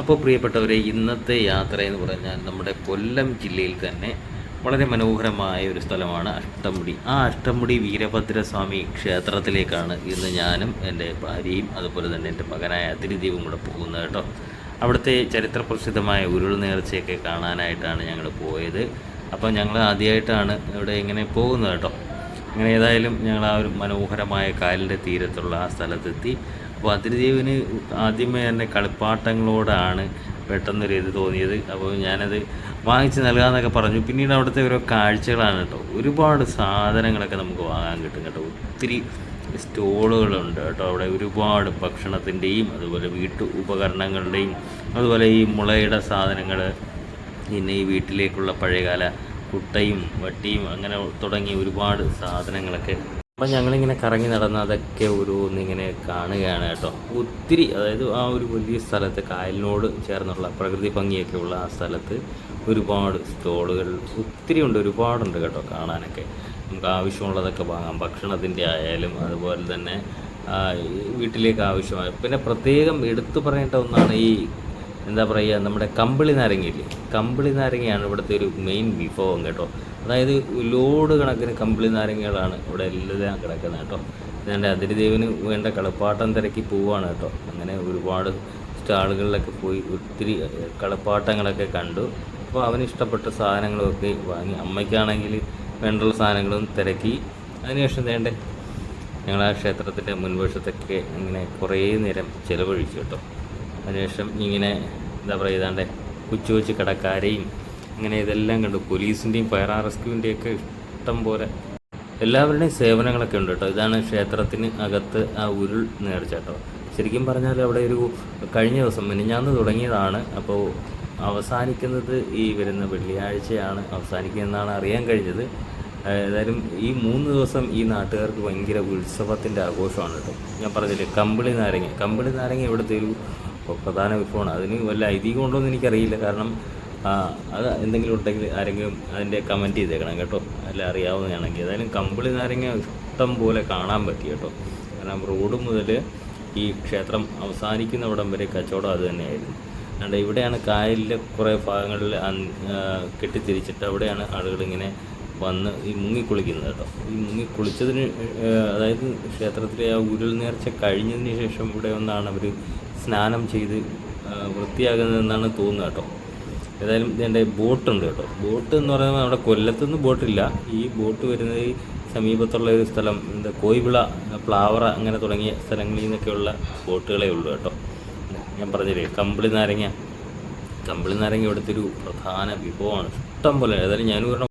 അപ്പോൾ പ്രിയപ്പെട്ടവരെ ഇന്നത്തെ യാത്ര എന്ന് പറഞ്ഞാൽ നമ്മുടെ കൊല്ലം ജില്ലയിൽ തന്നെ വളരെ മനോഹരമായ ഒരു സ്ഥലമാണ് അഷ്ടമുടി. ആ അഷ്ടമുടി വീരഭദ്രസ്വാമി ക്ഷേത്രത്തിലേക്കാണ് ഇന്ന് ഞാനും എന്റെ ഭാര്യയും അതുപോലെ തന്നെ എന്റെ മകനായ അതിരിദീപും കൂടെ പോകുന്നത് കേട്ടോ. അവിടുത്തെ ചരിത്രപ്രസിദ്ധമായ ഉരുൾ നേർച്ചയൊക്കെ കാണാനായിട്ടാണ് ഞങ്ങൾ പോയത്. അപ്പോൾ ഞങ്ങൾ ആദ്യമായിട്ടാണ് ഇവിടെ ഇങ്ങനെ പോകുന്നത് കേട്ടോ. അങ്ങനെ ഏതായാലും ഞങ്ങൾ ആ ഒരു മനോഹരമായ കായലിന്റെ തീരത്തുള്ള ആ സ്ഥലത്തെത്തി. അപ്പോൾ അതിരുദേവിന് ആദ്യമേ തന്നെ കളിപ്പാട്ടങ്ങളോടാണ് പെട്ടെന്നൊരു ഇത് തോന്നിയത്. അപ്പോൾ ഞാനത് വാങ്ങിച്ച് നൽകാമെന്നൊക്കെ പറഞ്ഞു. പിന്നീട് അവിടുത്തെ ഓരോ കാഴ്ചകളാണ് കേട്ടോ. ഒരുപാട് സാധനങ്ങളൊക്കെ നമുക്ക് വാങ്ങാൻ കിട്ടും കേട്ടോ. ഒത്തിരി സ്റ്റോളുകളുണ്ട് കേട്ടോ. അവിടെ ഒരുപാട് ഭക്ഷണത്തിന്റെയും അതുപോലെ വീട്ടു ഉപകരണങ്ങളുടെയും അതുപോലെ ഈ മുളയുടെ സാധനങ്ങൾ പിന്നെ ഈ വീട്ടിലേക്കുള്ള പഴയകാല കുട്ടയും വട്ടിയും അങ്ങനെ തുടങ്ങി ഒരുപാട് സാധനങ്ങളൊക്കെ അപ്പം ഞങ്ങളിങ്ങനെ കറങ്ങി നടന്ന് അതൊക്കെ ഓരോന്നിങ്ങനെ കാണുകയാണ് കേട്ടോ. ഒത്തിരി അതായത് ആ ഒരു വലിയ സ്ഥലത്ത് കായലിനോട് ചേർന്നുള്ള പ്രകൃതി ഭംഗിയൊക്കെ ഉള്ള ആ സ്ഥലത്ത് ഒരുപാട് സ്റ്റോളുകൾ ഒത്തിരി ഉണ്ട് ഒരുപാടുണ്ട് കേട്ടോ കാണാനൊക്കെ. നമുക്ക് ആവശ്യമുള്ളതൊക്കെ വാങ്ങാം. ഭക്ഷണത്തിന്റെ ആയാലും അതുപോലെ തന്നെ വീട്ടിലേക്ക് ആവശ്യമായ പിന്നെ പ്രത്യേകം എടുത്തു പറയേണ്ട ഒന്നാണ് ഈ എന്താ പറയുക നമ്മുടെ കമ്പിളി നാരങ്ങയില്ലേ? കമ്പിളി നാരങ്ങയാണ് ഇവിടുത്തെ ഒരു മെയിൻ വിഭവം കേട്ടോ. അതായത് ലോഡ് കണക്കിന് കമ്പിളി നാരങ്ങകളാണ് ഇവിടെ എല്ലാം കിടക്കുന്നത് കേട്ടോ. ഞാൻ അതിരിദേവിന് വേണ്ട കളിപ്പാട്ടം തിരക്കി പോവാണ് കേട്ടോ. അങ്ങനെ ഒരുപാട് സ്റ്റാളുകളിലൊക്കെ പോയി ഒത്തിരി കളിപ്പാട്ടങ്ങളൊക്കെ കണ്ടു. അപ്പോൾ അവന് ഇഷ്ടപ്പെട്ട സാധനങ്ങളൊക്കെ വാങ്ങി അമ്മയ്ക്കാണെങ്കിൽ വേണ്ടുള്ള സാധനങ്ങളും തിരക്കി. അതിനുശേഷം വേണ്ടേ ഞങ്ങൾ ആ ക്ഷേത്രത്തിന്റെ മുൻവശത്തൊക്കെ ഇങ്ങനെ കുറേ നേരം ചിലവഴിച്ചു കേട്ടോ. അതിനുശേഷം ഇങ്ങനെ എന്താ പറയുക ഇതാണ്ട് കൊച്ചു കൊച്ചു കടക്കാരെയും അങ്ങനെ ഇതെല്ലാം കണ്ടു. പോലീസിന്റെയും ഫയർ റെസ്ക്യൂവിന്റെയും ഒക്കെ ഇഷ്ടം പോലെ എല്ലാവരുടെയും സേവനങ്ങളൊക്കെ ഉണ്ട് കേട്ടോ. ഇതാണ് ക്ഷേത്രത്തിന് അകത്ത് ആ ഉരുൾ നേർച്ച കേട്ടോ. ശരിക്കും പറഞ്ഞാൽ അവിടെ ഒരു കഴിഞ്ഞ ദിവസം മിനിഞ്ഞാന്ന് തുടങ്ങിയതാണ്. അപ്പോൾ അവസാനിക്കുന്നത് ഈ വരുന്ന വെള്ളിയാഴ്ചയാണ് അവസാനിക്കുന്നതെന്നാണ് അറിയാൻ കഴിഞ്ഞത്. ഏതായാലും ഈ മൂന്ന് ദിവസം ഈ നാട്ടുകാർക്ക് ഭയങ്കര ഉത്സവത്തിന്റെ ആഘോഷമാണ് കേട്ടോ. ഞാൻ പറഞ്ഞില്ലേ കമ്പിളി നാരങ്ങ. കമ്പിളി നാരങ്ങ ഇവിടുത്തെ ഒരു പ്രധാന വിഭവമാണ്. അതിന് വല്ല ഐതിഹ്യം ഉണ്ടോ എന്ന് എനിക്കറിയില്ല. കാരണം അത് എന്തെങ്കിലും ഉണ്ടെങ്കിൽ ആരെങ്കിലും അതിന്റെ കമന്റ് ചെയ്തേക്കണം കേട്ടോ. അല്ല അറിയാവുന്നതാണെങ്കിൽ. ഏതായാലും കമ്പിളി നാരങ്ങ ഇഷ്ടം പോലെ കാണാൻ പറ്റി കേട്ടോ. കാരണം റോഡ് മുതൽ ഈ ക്ഷേത്രം അവസാനിക്കുന്നിവിടം വരെ കച്ചവടം അത് തന്നെയായിരുന്നു. അതുകൊണ്ട് ഇവിടെയാണ് കായലിലെ കുറേ ഭാഗങ്ങളിൽ കെട്ടിത്തിരിച്ചിട്ട് അവിടെയാണ് ആളുകളിങ്ങനെ വന്ന് ഈ മുങ്ങിക്കുളിക്കുന്നത് കേട്ടോ. ഈ മുങ്ങിക്കുളിച്ചതിന് കുളിച്ചതിന് അതായത് ക്ഷേത്രത്തിലെ ആ ഉരുൾ നേർച്ച കഴിഞ്ഞതിന് ശേഷം ഇവിടെ ഒന്നാണ് അവർ സ്നാനം ചെയ്ത് വൃത്തിയാകുന്നതെന്നാണ് തോന്നുന്നത് കേട്ടോ. ഏതായാലും ഇതിന്റെ ബോട്ടുണ്ട് കേട്ടോ. ബോട്ട് എന്ന് പറയുന്നത് നമ്മുടെ കൊല്ലത്തുനിന്ന് ബോട്ടില്ല. ഈ ബോട്ട് വരുന്നത് ഈ സമീപത്തുള്ള ഒരു സ്ഥലം എന്താ കോയിവിള പ്ലാവറ അങ്ങനെ തുടങ്ങിയ സ്ഥലങ്ങളിൽ നിന്നൊക്കെയുള്ള ബോട്ടുകളേ ഉള്ളൂ കേട്ടോ. ഞാൻ പറഞ്ഞില്ലേ കമ്പിളി നാരങ്ങ. കമ്പിളി നാരങ്ങ ഇവിടുത്തെ ഒരു പ്രധാന വിഭവമാണ്. ഇഷ്ടം പോലെ. ഏതായാലും ഞാനും